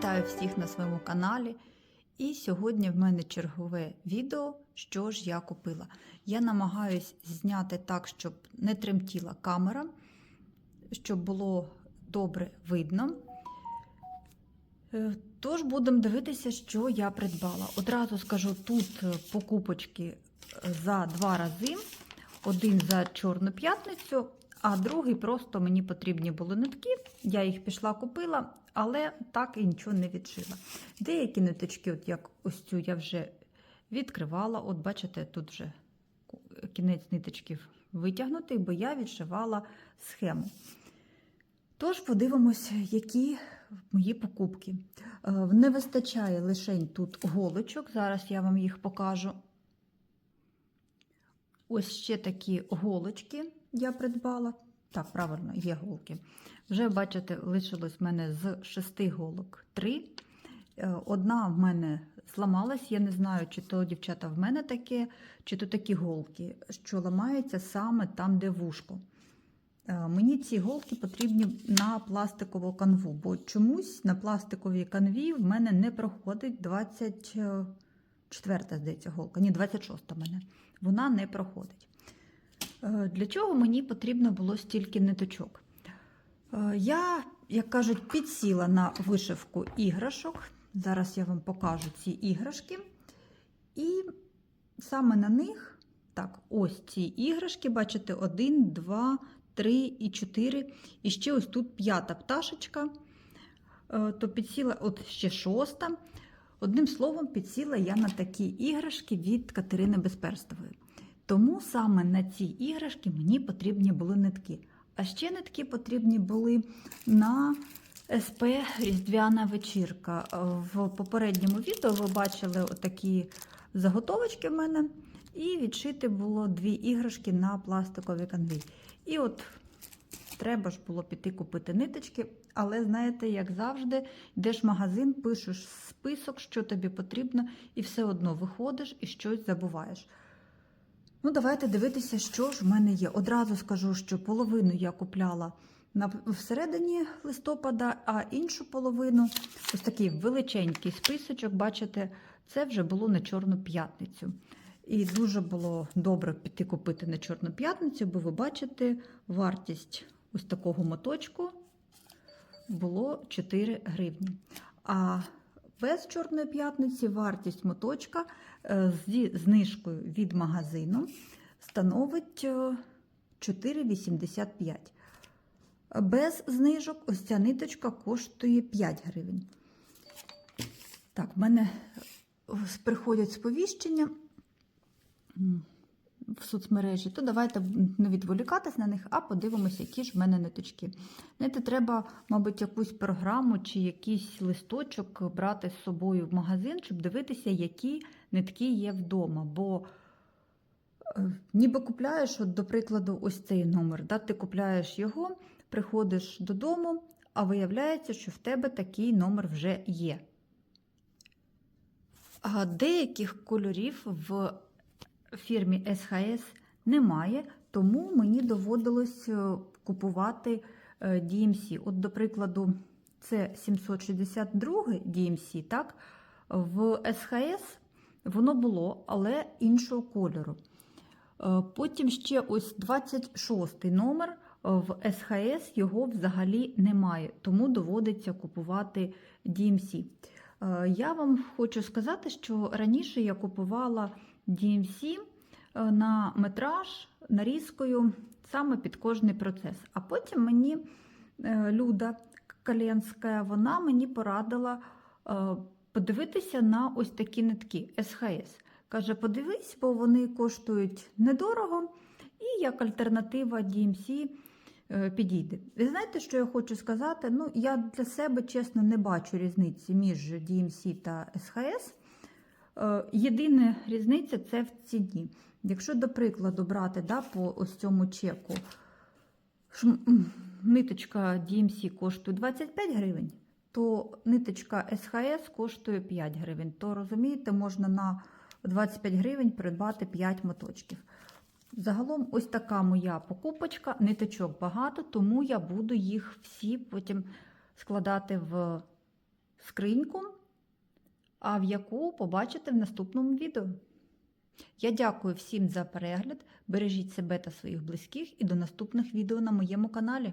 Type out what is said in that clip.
Вітаю всіх на своєму каналі. І сьогодні в мене чергове відео, що ж я купила. Я намагаюсь зняти так, щоб не тремтіла камера, щоб було добре видно. Е, Тож будемо дивитися, що я придбала. Одразу скажу, тут покупочки за два рази. Один за Чорну п'ятницю, а другий просто мені потрібні були нитки. Я їх пішла купила, але так і нічого не відшила. Деякі ниточки, от як ось цю, я вже відкривала. От бачите, тут вже кінець ниточки витягнутий, бо я відшивала схему. Тож подивимося, які мої покупки. Е, Не вистачає лише тут голочок. Зараз я вам їх покажу. Ось ще такі голочки я придбала. Так, правильно, є голки. Вже, бачите, лишилось в мене з шести голок три. Е, Одна в мене зламалась, я не знаю, чи то дівчата в мене таке, чи то такі голки, що ламаються саме там, де вушко. Е, Мені ці голки потрібні на пластикову канву, бо чомусь на пластиковій канві в мене не проходить 24, здається, голка. Ні, 26 в мене. Вона не проходить. Е, Для чого мені потрібно було стільки ниточок? Е, Я, як кажуть, підсіла на вишивку іграшок. Зараз я вам покажу ці іграшки. І саме на них, так, ось ці іграшки, бачите, 1, 2, 3 і 4. І ще ось тут п'ята пташечка. Е, То підсіла, от ще шоста. Одним словом, підсіла я на такі іграшки від Катерини Безперстової. Тому саме на ці іграшки мені потрібні були нитки. А ще нитки потрібні були на СП Різдвяна вечірка. В попередньому відео ви бачили такі заготовочки в мене. І відшити було дві іграшки на пластиковій канві. І от треба ж було піти купити ниточки, але знаєте, як завжди, йдеш в магазин, пишеш список, що тобі потрібно, і все одно виходиш і щось забуваєш. Ну, давайте дивитися, що ж в мене є. Одразу скажу, що половину я купляла всередині листопада, а іншу половину ось такий величенький списочок, бачите, це вже було на Чорну п'ятницю. І дуже було добре піти купити на Чорну п'ятницю, бо ви бачите, вартість ось такого моточку було 4 гривні. А без Чорної п'ятниці вартість моточка е, зі знижкою від магазину становить е, 4,85. Без знижок ось ця ниточка коштує 5 гривень. Так, в мене е, приходять сповіщення в соцмережі, то давайте не відволікатись на них, а подивимося, які ж в мене ниточки. Знаєте, треба, мабуть, якусь програму чи якийсь листочок брати з собою в магазин, щоб дивитися, які нитки є вдома. Бо е, ніби купляєш, от, до прикладу, ось цей номер. Да? Ти купляєш його, приходиш додому, а виявляється, що в тебе такий номер вже є. Деяких кольорів в фірмі СХС немає, тому мені доводилось е, купувати е, DMC. От, до прикладу, це 762 DMC, так? В СХС воно було, але іншого кольору. Е, Потім ще ось 26 номер в СХС його взагалі немає, тому доводиться купувати DMC. Е, Я вам хочу сказати, що раніше я купувала DMC е, на метраж нарізкою саме під кожний процес. А потім мені е, Люда Каленська, вона мені порадила подивитися на ось такі нитки СХС. Каже, подивись, бо вони коштують недорого, і як альтернатива DMC підійде. Ви знаєте, що я хочу сказати? Ну, я для себе, чесно, не бачу різниці між DMC та СХС. Е, Єдина різниця це в ціні. Якщо, до прикладу, брати да, по ось цьому чеку, ниточка DMC коштує 25 гривень, то ниточка СХС коштує 5 гривень. То розумієте, можна на 25 гривень придбати 5 моточків. Загалом, ось така моя покупочка. Ниточок багато, тому я буду їх всі потім складати в скриньку, а в яку побачите в наступному відео. Я дякую всім за перегляд. Бережіть себе та своїх близьких і до наступних відео на моєму каналі.